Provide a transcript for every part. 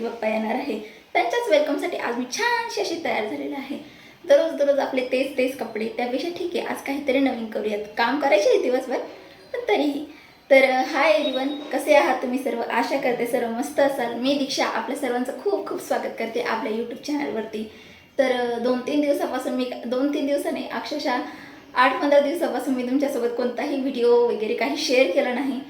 गणपती बाप्पा येणार आहे. त्यांच्याच वेलकमसाठी आज मी छानशी अशी तयार झालेली आहे. दररोज दररोज आपले तेच तेच कपडे त्यापेक्षा ठीक आहे आज काहीतरी नवीन करूयात. काम करायचे आहे दिवसभर पण तरीही. तर हाय एव्हरीवन कसे आहात तुम्ही सर्व? आशा करते सर्व मस्त असाल. मी दीक्षा आपल्या सर्वांचं खूप खूप स्वागत करते आपल्या यूट्यूब चॅनलवरती तर दोन तीन दिवसापासून मी दोन तीन दिवसाने अक्षरशः आठ पंधरा दिवसापासून मी तुमच्यासोबत कोणताही व्हिडिओ वगैरे काही शेअर केला नाही.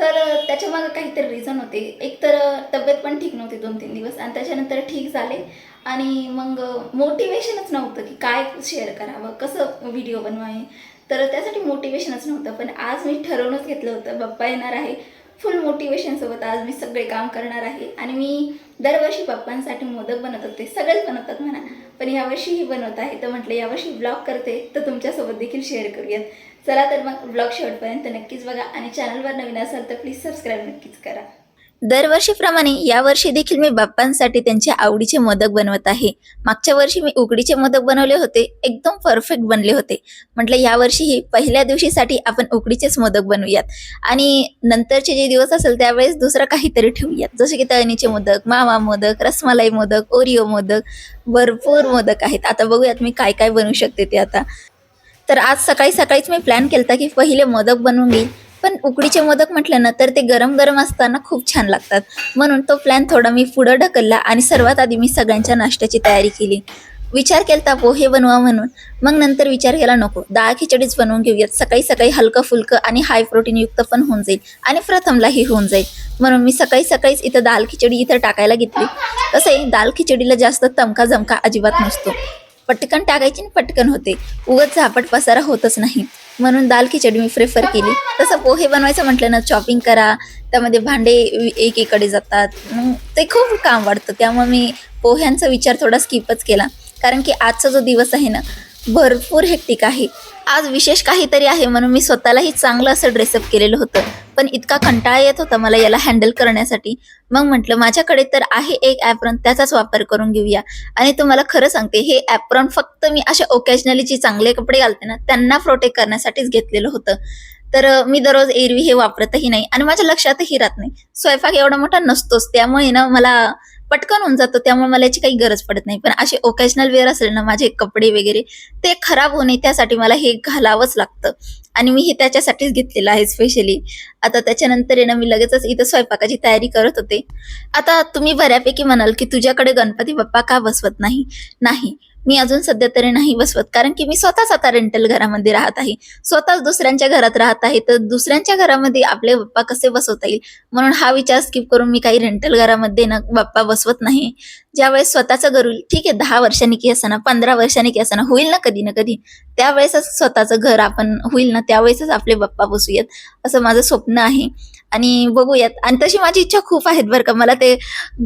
तर त्याच्यामागं काहीतरी रिझन होते. एक तर तब्येत पण ठीक नव्हती दोन तीन दिवस आणि त्याच्यानंतर ठीक झाले. आणि मग मोटिवेशनच नव्हतं की काय शेअर करावं कसं व्हिडिओ बनवाय तर त्यासाठी मोटिवेशनच नव्हतं. पण आज मी ठरवूनच घेतलं होतं बाप्पा येणार आहे. फुल मोटिवेशनसोबत आज मी सगळे काम करणार आहे. आणि मी दरवर्षी पप्पांसाठी मोदक बनवत होते सगळेच बनवतात म्हणा. पण यावर्षीही बनवत आहे तर म्हटलं यावर्षी ब्लॉग करते तर तुमच्यासोबत देखील शेअर करूयात. चला तर मग ब्लॉग शेवटपर्यंत नक्कीच बघा. आणि चॅनलवर नवीन असाल तर प्लीज सबस्क्राईब नक्कीच करा. दरवर्षीप्रमाणे यावर्षी देखील मी बाप्पांसाठी त्यांचे आवडीचे मोदक बनवत आहे. मागच्या वर्षी मी उकडीचे मोदक बनवले होते. एकदम परफेक्ट बनले होते. म्हटलं यावर्षीही पहिल्या दिवशीसाठी आपण उकडीचेच मोदक बनवूयात. आणि नंतरचे जे दिवस असेल त्यावेळेस दुसरं काहीतरी ठेवूयात. जसे की तळणीचे मोदक मावा मोदक रसमलाई मोदक ओरिओ मोदक भरपूर मोदक आहेत. आता बघूयात मी काय काय बनवू शकते ते आता. तर आज सकाळी सकाळीच मी प्लॅन केला की पहिले मोदक बनवून घेईल. पण उकडीचे मोदक म्हटलं ना तर ते गरम गरम असताना खूप छान लागतात. म्हणून तो प्लॅन थोडा मी पुढं ढकलला आणि सर्वात आधी मी सगळ्यांच्या नाश्त्याची तयारी केली. विचार केलता हो, पोहे बनवा म्हणून. मग नंतर विचार केला नको डाळ खिचडीच बनवून घेऊयात. सकाळी सकाळी हलकं फुलकं आणि हाय प्रोटीनयुक्त पण होऊन जाईल आणि प्रथमलाही होऊन जाईल. म्हणून मी सकाळी सकाळीच इथं दाल खिचडी इथं टाकायला घेतली. तसंही दाल खिचडीला जास्त तमका जमका अजिबात नसतो. पटकन टाकायची आणि पटकन होते. उगत झापट पसारा होतच नाही. म्हणून दाल खिचडी मी प्रेफर केली. तसं पोहे बनवायचं म्हटलं ना चॉपिंग करा त्यामध्ये भांडे एकीकडे जातात. मग ते खूप काम वाढतं. त्यामुळे मी पोह्यांचा विचार थोडा स्किपच केला. कारण की आजचा जो दिवस आहे ना भरपूर हेक्टिक आहे. आज विशेष काहीतरी आहे म्हणून मी स्वतःलाही चांगलं असं ड्रेसअप केलेलं होतं. पण इतका कंटाळा येत होता मला याला हँडल करण्यासाठी. मग म्हटलं माझ्याकडे तर आहे एक ॲप्रॉन त्याचाच वापर करून घेऊया. आणि तुम्हाला खरं सांगते हे ॲप्रॉन फक्त मी अशा ओकेजनली जे चांगले कपडे घालते ना त्यांना प्रोटेक्ट करण्यासाठीच घेतलेलं होतं. तर मी दररोज एरवी हे वापरतही नाही आणि माझ्या लक्षातही राहत नाही. स्वयंपाक एवढा मोठा नसतोच. त्यामुळे ना मला पटकन होऊन जातो त्यामुळे मला याची काही गरज पडत नाही. पण असे ओकेजनल वेअर असेल ना माझे कपडे वगैरे ते खराब होऊ नये त्यासाठी मला हे घालावंच लागतं. आणि मी हे त्याच्यासाठीच घेतलेलं आहे स्पेशली आता त्याच्यानंतर आहे ना मी लगेचच इथं स्वयंपाकाची तयारी करत होते. आता तुम्ही बऱ्यापैकी म्हणाल की तुझ्याकडे गणपती बाप्पा का बसवत नाही? नाही. मी अजून सध्या तरी नाही बसवत. कारण की मी स्वतःच आता रेंटल घरामध्ये राहत आहे. स्वतःच दुसऱ्यांच्या घरात राहत आहे. तर दुसऱ्यांच्या घरामध्ये आपले बाप्पा कसे बसवता येईल? म्हणून हा विचार स्किप करून मी काही रेंटल घरामध्ये ना बाप्पा बसवत नाही. ज्यावेळेस स्वतःचं घर होईल ठीक आहे दहा वर्षांनी की असताना पंधरा वर्षांनी की असताना होईल ना कधी ना कधी. त्यावेळेसच स्वतःचं घर आपण होईल ना त्यावेळेसच आपले बाप्पा बसूयात असं माझं स्वप्न आहे. आणि बघूयात. आणि तशी माझी इच्छा खूप आहेत बरं का. मला ते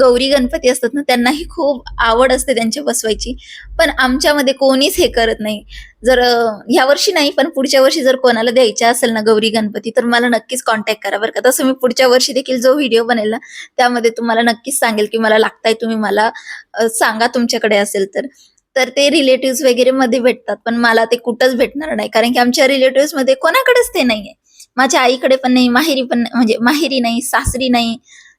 गौरी गणपती असतात ना त्यांनाही खूप आवड असते त्यांच्या बसवायची. पण आमच्यामध्ये कोणीच हे करत नाही. जर ह्या वर्षी नाही पण पुढच्या वर्षी जर कोणाला द्यायच्या असेल ना गौरी गणपती तर मला नक्कीच कॉन्टॅक्ट करा बरं का. तसं मी पुढच्या वर्षी देखील जो व्हिडिओ बनेल ना त्यामध्ये तुम्हाला नक्कीच सांगेल की मला लागताय तुम्ही मला सांगा तुमच्याकडे असेल तर. तर ते रिलेटिव्ह वगैरे मध्ये भेटतात पण मला ते कुठंच भेटणार नाही. कारण की आमच्या रिलेटिव्हमध्ये कोणाकडेच ते नाहीये. माझ्या आईकडे पण नाही माहेरी पण म्हणजे माहेरी नाही सासरी नाही.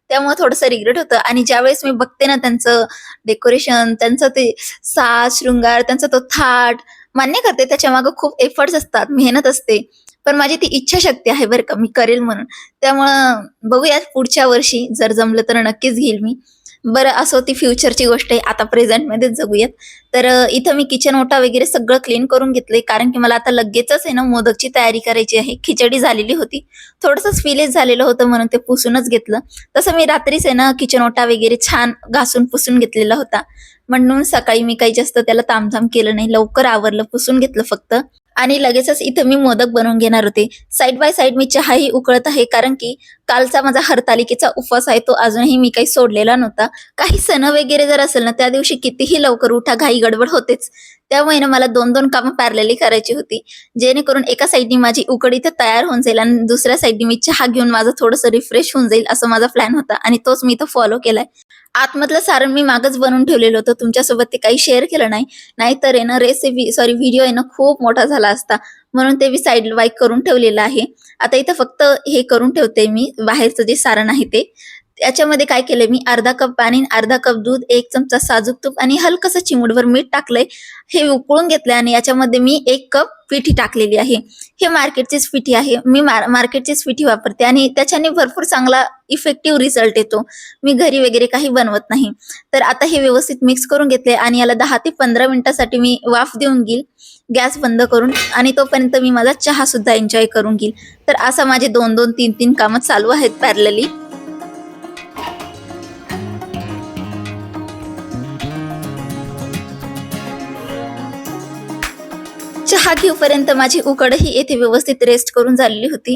त्यामुळे थोडंसं रिग्रेट होतं. आणि ज्यावेळेस मी बघते ना त्यांचं डेकोरेशन त्यांचं ते साज शृंगार त्यांचा तो थाट मान्य करते त्याच्यामागे खूप एफर्ट्स असतात मेहनत असते. पण माझी ती इच्छाशक्ती आहे बरं का मी करेल म्हणून. त्यामुळं बघूयात पुढच्या वर्षी जर जमलं तर नक्कीच घेईल मी. बरं असं ती फ्युचरची गोष्ट आहे. आता प्रेझेंटमध्येच जगूयात. तर इथं मी किचन ओटा वगैरे सगळं क्लीन करून घेतलंय. कारण की मला आता लगेचच आहे ना मोदकची तयारी करायची आहे. खिचडी झालेली होती. थोडंसं स्पिलेज झालेलं होतं म्हणून ते पुसूनच घेतलं. तसं मी रात्रीच आहे ना किचन ओटा वगैरे छान घासून पुसून घेतलेला होता. म्हणून सकाळी मी काही जास्त त्याला तामझाम केलं नाही. लवकर आवरलं पुसून घेतलं फक्त. आणि लगेचच इथं मी मोदक बनवून घेणार होते. साईड बाय साईड मी चहाही उकळत आहे कारण की कालचा माझा हरतालिकेचा उपवास आहे तो अजूनही मी काही सोडलेला नव्हता. काही सण वगैरे जर असेल ना त्या दिवशी कितीही लवकर उठा घाई गडबड होतेच. त्यामुळे ना मला दोन दोन कामं पॅरलेली करायची होती. जेणेकरून एका साईडनी माझी उकड इथे तयार होऊन जाईल आणि दुसऱ्या साईडनी मी चहा घेऊन माझं थोडंसं रिफ्रेश होऊन जाईल असं माझा प्लॅन होता. आणि तोच मी इथं फॉलो केलाय. आतमधलं सारण मी मागच बनवून ठेवलेलं होतं. तुमच्यासोबत ते काही शेअर केलं नाही. नाहीतर आहे ना रेसिपी सॉरी व्हिडिओ आहे ना खूप मोठा झाला असता. म्हणून ते मी साईड वाईक करून ठेवलेलं आहे. आता इथं फक्त हे करून ठेवते मी. बाहेरचं जे सारण आहे ते. त्याच्यामध्ये काय केलंय? मी अर्धा कप पाणी अर्धा कप दूध एक चमचा साजूक तूप आणि हलकसं चिमूटभर मीठ टाकलंय. हे उकळून घेतलंय आणि याच्यामध्ये मी एक कप पिठी टाकलेली आहे. हे मार्केटचीच पिठी आहे. मी मार मार्केटचीच पिठी वापरते आणि त्याच्याने भरपूर चांगला इफेक्टिव्ह रिझल्ट येतो. मी घरी वगैरे काही बनवत नाही. तर आता हे व्यवस्थित मिक्स करून घेतले आणि याला दहा ते पंधरा मिनिटासाठी मी वाफ देऊन घेईल. गॅस बंद करून आणि तोपर्यंत मी माझा चहा सुद्धा एन्जॉय करून घेईल. तर असं माझे दोन दोन तीन तीन कामं चालू आहेत पॅरलली घेऊपर्यंत माझी उकडही येथे व्यवस्थित रेस्ट करून झालेली होती.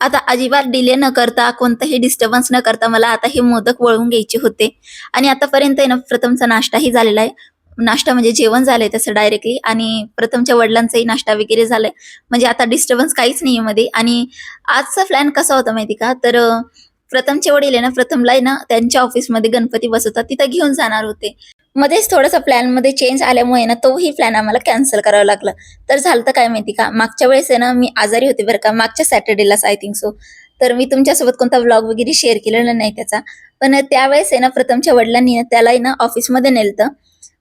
आता अजिबात डिले न करता कोणताही डिस्टर्बन्स न करता मला आता हे मोदक वळवून घ्यायचे होते. आणि आतापर्यंत ना प्रथमचा नाश्ताही झालेला आहे. नाश्ता म्हणजे जेवण झालंय तसं डायरेक्टली आणि प्रथमच्या वडिलांचाही नाश्ता वगैरे झालाय. म्हणजे आता डिस्टर्बन्स काहीच नाही मध्ये. आणि आजचा प्लॅन कसा होता माहिती का? तर प्रथमचे वडील आहे ना प्रथमला आहे ना त्यांच्या ऑफिसमध्ये गणपती बसवतात. तिथं घेऊन जाणार होते. मध्येच थोडंसं प्लॅनमध्ये चेंज आल्यामुळे ना तोही प्लॅन आम्हाला कॅन्सल करावा लागला. तर झालं तर काय माहिती का? मागच्या वेळेस आहे ना मी आजारी होते बरं का मागच्या सॅटर्डेलाच आय थिंक सो तर मी तुमच्यासोबत कोणता व्लॉग वगैरे शेअर केलेला नाही त्याचा. पण त्यावेळेस आहे ना प्रथमच्या वडिलांनी त्याला आहे ना ऑफिसमध्ये नेलतं.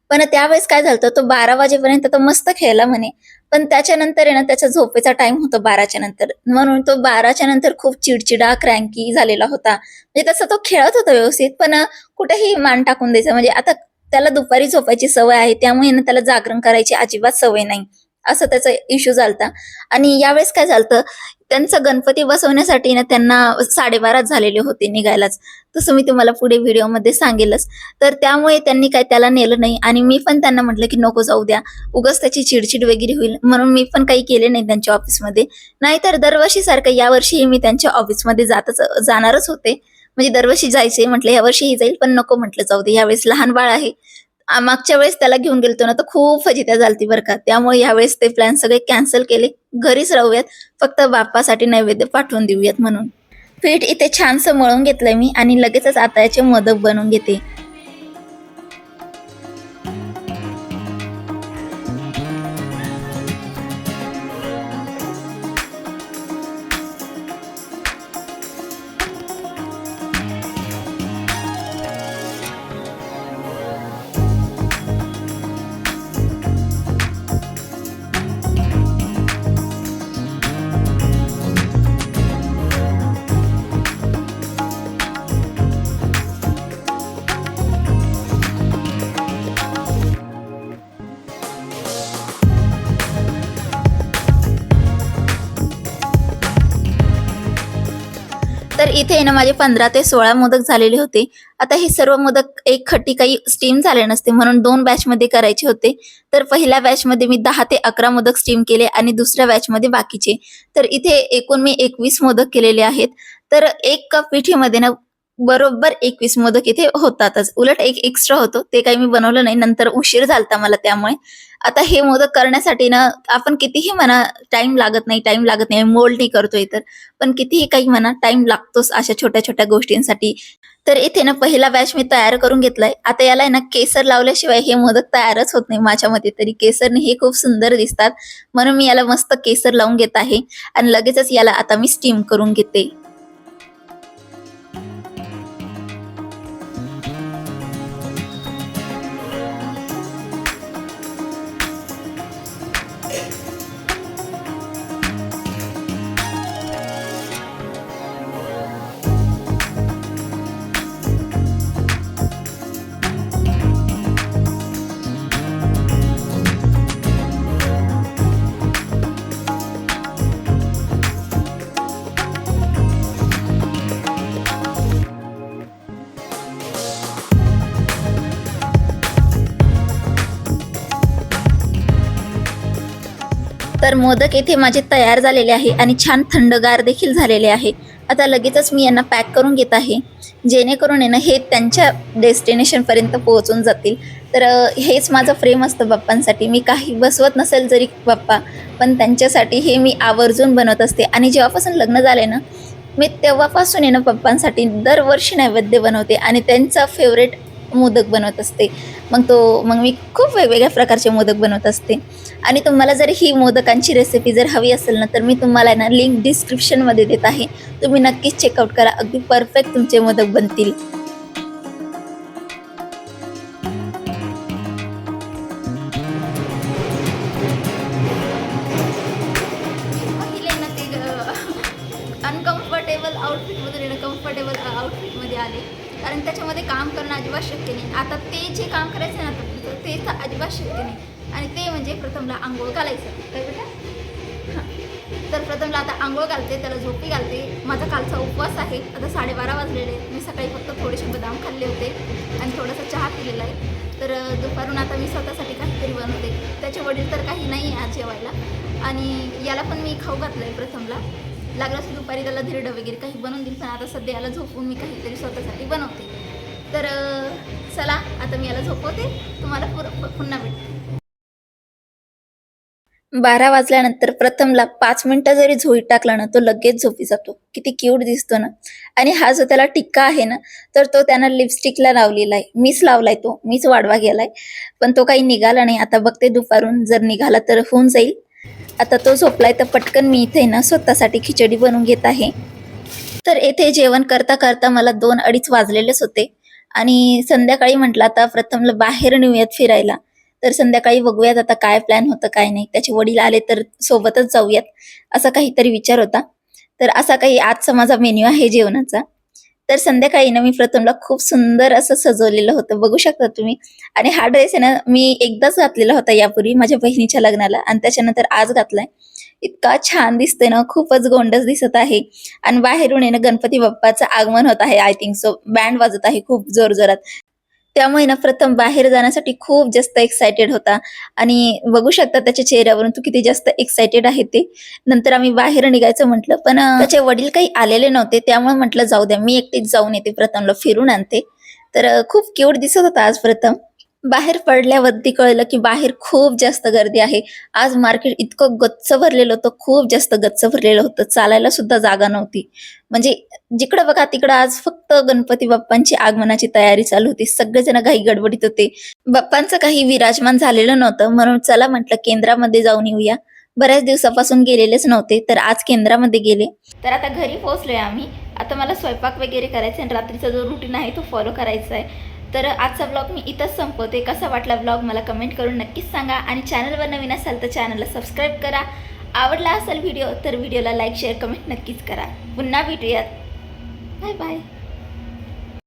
पण त्यावेळेस काय झालं तो बारा वाजेपर्यंत तो मस्त खेळला म्हणे. पण त्याच्यानंतर आहे ना त्याचा झोपेचा टाइम होता बाराच्या नंतर. म्हणून तो बाराच्या नंतर खूप चिडचिडा क्रँकी झालेला होता. म्हणजे तसा तो खेळत होता व्यवस्थित पण कुठेही मान टाकून द्यायचा. म्हणजे आता त्याला दुपारी झोपायची सवय आहे त्यामुळे ना त्याला जागरण करायची अजिबात सवय नाही. असं त्याचा इश्यू झालता. आणि यावेळेस काय झालं त्यांचा गणपती बसवण्यासाठी ना त्यांना साडेबाराच झालेले होते निघायलाच. तसं मी तुम्हाला पुढे व्हिडिओमध्ये सांगेलच. तर त्यामुळे त्यांनी काय त्याला नेलं नाही. आणि मी पण त्यांना म्हटलं की नको जाऊ द्या उगाच त्याची चिडचिड वगैरे होईल. म्हणून मी पण काही केले नाही त्यांच्या ऑफिसमध्ये नाहीतर दरवर्षी सारखं यावर्षीही मी त्यांच्या ऑफिसमध्ये जातच जाणारच होते. म्हणजे दरवर्षी जायचे म्हटलं यावर्षीही जाईल पण नको म्हटलं जाऊ दे यावेळेस लहान बाळ आहे. मागच्या वेळेस त्याला घेऊन गेलतो ना तर खूप फजित्या झालती बरं का. त्यामुळे यावेळेस ते प्लॅन सगळे कॅन्सल केले. घरीच राहूयात फक्त बाप्पासाठी नैवेद्य पाठवून देऊयात म्हणून. पीठ इथे छानसं मळून घेतलंय मी आणि लगेचच आता याचे मोदक बनवून घेते. तर इथे ना माझे पंधरा ते सोळा मोदक झालेले होते. आता हे सर्व मोदक एक खट्टी काही स्टीम झाले नसते म्हणून दोन बॅचमध्ये करायचे होते. तर पहिल्या बॅचमध्ये मी दहा ते अकरा मोदक स्टीम केले आणि दुसऱ्या बॅचमध्ये बाकीचे. तर इथे एकूण मी एकवीस मोदक केलेले आहेत. तर एक कप पिठीमध्ये ना बरोबर एकवीस मोदक इथे होतातच. उलट एक एक्स्ट्रा होतो. ते काही मी बनवलं नाही. नंतर उशीर झालता मला त्यामुळे. आता हे मोदक करण्यासाठी ना आपण कितीही म्हणा टाइम लागत नाही टाइम लागत नाही. मोल्ड नाही करतोय तर. पण कितीही काही म्हणा टाइम लागतोच अशा छोट्या छोट्या गोष्टींसाठी. तर इथे ना पहिला बॅच मी तयार करून घेतलाय. आता याला आहे ना केसर लावल्याशिवाय हे मोदक तयारच होत नाही माझ्या मते तरी केसरने हे खूप सुंदर दिसतात. म्हणून मी याला मस्त केसर लावून घेत आहे. आणि लगेचच याला आता मी स्टीम करून घेते. तर मोदक येथे माझे तयार झालेले आहे आणि छान थंडगार देखील झालेले आहे. आता लगेचच मी यांना पॅक करून घेत आहे. जेणेकरून आहे ना हे त्यांच्या डेस्टिनेशनपर्यंत पोहोचून जातील. तर हेच माझं फ्रेम असतं बाप्पांसाठी. मी काही बसवत नसेल जरी बाप्पा पण त्यांच्यासाठी हे मी आवर्जून बनवत असते. आणि जेव्हापासून लग्न झालं ना मी तेव्हापासून आहे ना पप्पांसाठी दरवर्षी नैवेद्य बनवते आणि त्यांचा फेवरेट मोदक बनवत असते. मग तो मग मी खूप वेगवेगळ्या प्रकारचे मोदक बनवत असते. आणि तुम्हाला जर ही मोदकांची रेसिपी जर हवी असेल ना तर मी तुम्हाला ना लिंक डिस्क्रिप्शनमध्ये देत आहे. तुम्ही नक्कीच चेकआउट करा. अगदी परफेक्ट तुमचे मोदक बनतील. जे काम करायचं ना तर ते तर अजिबात शक्य नाही. आणि ते म्हणजे प्रथमला आंघोळ घालायचं. काय बेटा? हां. तर प्रथमला आता आंघोळ घालते त्याला झोपी घालते. माझा कालचा उपवास आहे. आता साडेबारा वाजलेले मी सकाळी फक्त थोडेसे बदाम खाल्ले होते आणि थोडासा चहा पिलेला आहे. तर दुपारून आता मी स्वतःसाठी काहीतरी बनवते. त्याचे वडील तर काही नाही आहे आज जेवायला. आणि याला पण मी खाऊ घातलं आहे प्रथमला. लागलं असं दुपारी त्याला धिरडं वगैरे काही बनवून दिलं पण आता सध्या याला झोपून मी काहीतरी स्वतःसाठी बनवते. तर चला आता मी याला झोपवते. तुम्हाला पुन्हा भेटते बारा वाजल्यानंतर प्रथमला पाच मिनिटं जरी झोई टाकला ना तो लगेच झोपी जातो. किती क्यूट दिसतो ना. आणि हा जो त्याला टिक्का आहे ना तर तो त्यानं लिपस्टिकला लावलेला आहे. मीच लावलाय तो. मीच वाढवा गेलाय. पण तो काही निघाला नाही. आता बघते दुपारून जर निघाला तर होऊन जाईल. आता तो झोपलाय तर पटकन मी इथे ना स्वतःसाठी खिचडी बनवून घेत आहे. तर येथे जेवण करता करता मला दोन अडीच वाजलेलेच होते. आणि संध्याकाळी म्हटलं आता प्रथमला बाहेर नेऊयात फिरायला. तर संध्याकाळी बघूयात आता काय प्लॅन होतं काय नाही. त्याचे वडील आले तर सोबतच जाऊयात असा काहीतरी विचार होता. तर असा काही आजचा माझा मेन्यू आहे जेवणाचा. तर संध्याकाळी ना मी प्रथमला खूप सुंदर असं सजवलेलं होतं. बघू शकता तुम्ही. आणि हा ड्रेस आहे ना मी एकदाच घातलेला होता यापूर्वी माझ्या बहिणीच्या लग्नाला. आणि त्याच्यानंतर आज घातलाय. इतका छान दिसतोय ना खूपच गोंडस दिसत आहे. आणि बाहेरून आहे ना गणपती बाप्पाचं आगमन होत आहे आय थिंक सो बँड वाजत आहे खूप जोर जोरात त्यामुळे ना प्रथम बाहेर जाण्यासाठी खूप जास्त एक्सायटेड होता. आणि बघू शकता त्याच्या चेहऱ्यावरून तू किती जास्त एक्सायटेड आहे ते. नंतर आम्ही बाहेर निघायचं म्हटलं पण त्याचे वडील काही आलेले नव्हते. त्यामुळे म्हटलं जाऊ द्या मी एकटीच जाऊन येते प्रथमला फिरून आणते. तर खूप क्यूट दिसत होता आज प्रथम. बाहेर पडल्यावरती कळलं की बाहेर खूप जास्त गर्दी आहे. आज मार्केट इतकं गच्च भरलेलं होतं खूप जास्त गच्च भरलेलं होतं. चालायला सुद्धा जागा नव्हती. म्हणजे जिकडं बघा तिकडं आज फक्त गणपती बाप्पांची आगमनाची तयारी चालू होती. सगळेजण काही गडबडीत होते. बाप्पांचं काही विराजमान झालेलं नव्हतं. म्हणून चला म्हटलं केंद्रामध्ये जाऊन येऊया. बऱ्याच दिवसापासून गेलेलेच नव्हते तर आज केंद्रामध्ये गेले. तर आता घरी पोहोचलोय आम्ही. आता मला स्वयंपाक वगैरे करायचा आहे आणि रात्रीचा जो रुटीन आहे तो फॉलो करायचा आहे. तर आजचा ब्लॉग मी इथंच संपवते. कसा वाटला ब्लॉग मला कमेंट करून नक्कीच सांगा. आणि चॅनलवर नवीन असाल तर चॅनलला सबस्क्राईब करा. आवडला असेल व्हिडिओ तर व्हिडिओला लाईक शेअर कमेंट नक्कीच करा. पुन्हा भेटूयात. Bye bye